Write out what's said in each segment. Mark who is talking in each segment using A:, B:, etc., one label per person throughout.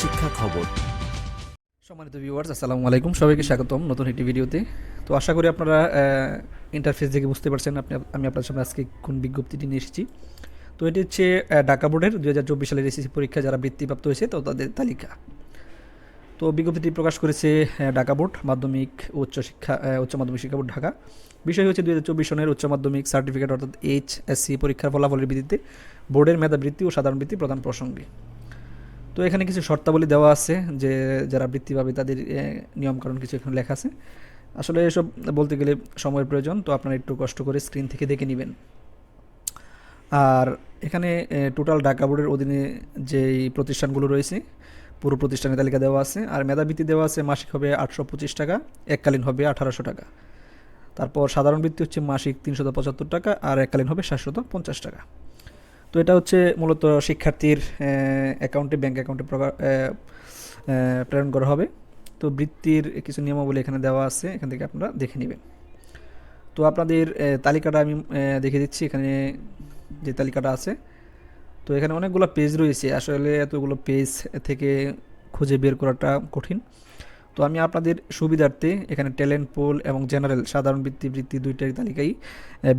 A: শিক্ষা খবর।
B: সম্মানিত ভিউয়ার্স আসসালামু আলাইকুম। সবাইকে স্বাগতম নতুন একটি ভিডিওতে। তো আশা করি আপনারা ইন্টারফেস দেখে বুঝতে পারছেন আপনি, আমি আপনার সামনে আজকে কোন বিজ্ঞপ্তিটি নিয়ে এসেছি। তো এটি হচ্ছে ঢাকা বোর্ডের দু হাজার চব্বিশ সালের এসএসসি পরীক্ষা যারা বৃত্তিপ্রাপ্ত হয়েছে, তো তাদের তালিকা। তো বিজ্ঞপ্তিটি প্রকাশ করেছে ঢাকা বোর্ড মাধ্যমিক উচ্চ শিক্ষা উচ্চ মাধ্যমিক শিক্ষা বোর্ড ঢাকা। বিষয় হচ্ছে দু হাজার চব্বিশ সনের উচ্চ মাধ্যমিক সার্টিফিকেট, অর্থাৎ এইচ এসসি পরীক্ষার ফলাফলের ভিত্তিতে বোর্ডের মেধাবৃত্তি ও সাধারণ বৃত্তি প্রদান প্রসঙ্গে। তো এখানে কিছু শর্তাবলী দেওয়া আছে যে যারা বৃত্তি পাবে তাদের নিয়মকানুন কিছু এখানে লেখা আছে। আসলে এসব বলতে গেলে সময়ের প্রয়োজন, তো আপনারা একটু কষ্ট করে স্ক্রিন থেকে দেখে নেবেন। আর এখানে টোটাল ঢাকা বোর্ডের অধীনে যেই প্রতিষ্ঠানগুলো রয়েছে, পুরো প্রতিষ্ঠানের তালিকা দেওয়া আছে। আর মেধাবৃত্তি দেওয়া আছে, মাসিক হবে আটশো পঁচিশ টাকা, এককালীন হবে আঠারোশো টাকা। তারপর সাধারণ বৃত্তি হচ্ছে মাসিক তিনশত পঁচাত্তর টাকা, আর এককালীন হবে সাতশত পঞ্চাশ টাকা। তো এটা হচ্ছে মূলত শিক্ষার্থীর অ্যাকাউন্টে ব্যাঙ্ক অ্যাকাউন্টে প্রেরণ করা হবে। তো বৃত্তির কিছু নিয়মাবলী এখানে দেওয়া আছে, এখান থেকে আপনারা দেখে নেবেন। তো আপনাদের তালিকাটা আমি দেখে দিচ্ছি, এখানে যে তালিকাটা আছে। তো এখানে অনেকগুলো পেজ রয়েছে। আসলে এতগুলো পেজ থেকে খুঁজে বের করাটা কঠিন। তো আমি আপনাদের সুবিধার্থে এখানে ট্যালেন্ট পোল এবং জেনারেল সাধারণ বৃত্তি বৃত্তি দুইটারই তালিকায়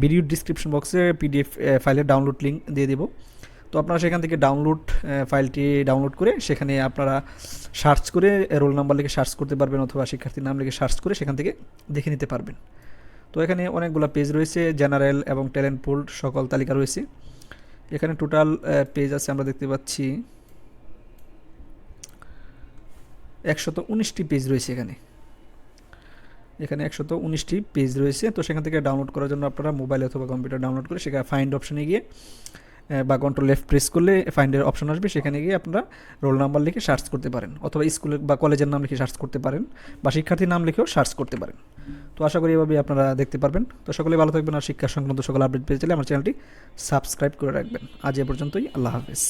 B: ভিডিও ডিসক্রিপশন বক্সে পিডিএফ ফাইলের ডাউনলোড লিঙ্ক দিয়ে দেবো। তো আপনারা সেখান থেকে ডাউনলোড ফাইলটি ডাউনলোড করে সেখানে আপনারা সার্চ করে রোল নাম্বার লিখে সার্চ করতে পারবেন অথবা শিক্ষার্থীর নাম লিখে সার্চ করে সেখান থেকে দেখে নিতে পারবেন। তো এখানে অনেকগুলো পেজ রয়েছে জেনারেল এবং ট্যালেন্ট পোল সকল তালিকা রয়েছে। এখানে টোটাল পেজ আছে, আমরা দেখতে পাচ্ছি একশত উনিশটি পেজ রয়েছে এখানে। এখানে একশত উনিশটি পেজ রয়েছে। তো সেখান থেকে ডাউনলোড করার জন্য আপনারা মোবাইল অথবা কম্পিউটার ডাউনলোড করে সেখানে ফাইন্ড অপশনে গিয়ে বা কন্ট্রোল লেফট প্রেস করলে ফাইন্ডের অপশন আসবে। সেখানে গিয়ে আপনারা রোল নাম্বার লিখে সার্চ করতে পারেন অথবা স্কুলে বা কলেজের নাম লিখে সার্চ করতে পারেন বা শিক্ষার্থীর নাম লিখেও সার্চ করতে পারেন। তো আশা করি এভাবে আপনারা দেখতে পারবেন। তো সকলে ভালো থাকবেন আর শিক্ষা সংক্রান্ত সকল আপডেট পেয়ে চলে আমার চ্যানেলটি সাবস্ক্রাইব করে রাখবেন। আজ এ পর্যন্তই। আল্লাহ হাফেজ।